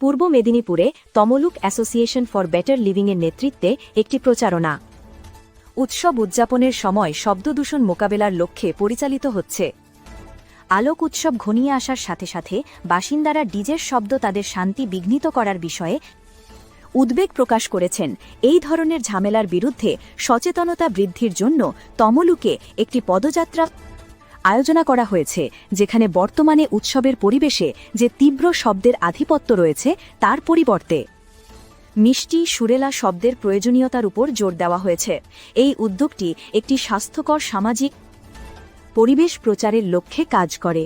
পূর্ব মেদিনীপুরে Tamluk association for better লিভিংয়ের নেতৃত্বে একটি প্রচারণা। উৎসব উদযাপনের সময় শব্দদূষণ মোকাবেলার লক্ষ্যে পরিচালিত হচ্ছে। আলোক উৎসব ঘনিয়ে আসার সাথে সাথে বাসিন্দারা ডিজের শব্দ তাদের শান্তি বিঘ্নিত করার বিষয়ে উদ্বেগ প্রকাশ করেছেন। এই ধরনের ঝামেলার বিরুদ্ধে সচেতনতা বৃদ্ধির জন্য তমলুকে একটি পদযাত্রা আয়োজনা করা হয়েছে, যেখানে বর্তমানে উৎসবের পরিবেশে যে তীব্র শব্দের আধিপত্য রয়েছে, তার পরিবর্তে মিষ্টি সুরেলা শব্দের প্রয়োজনীয়তার উপর জোর দেওয়া হয়েছে। এই উদ্যোগটি একটি স্বাস্থ্যকর সামাজিক পরিবেশ প্রচারের লক্ষ্যে কাজ করে।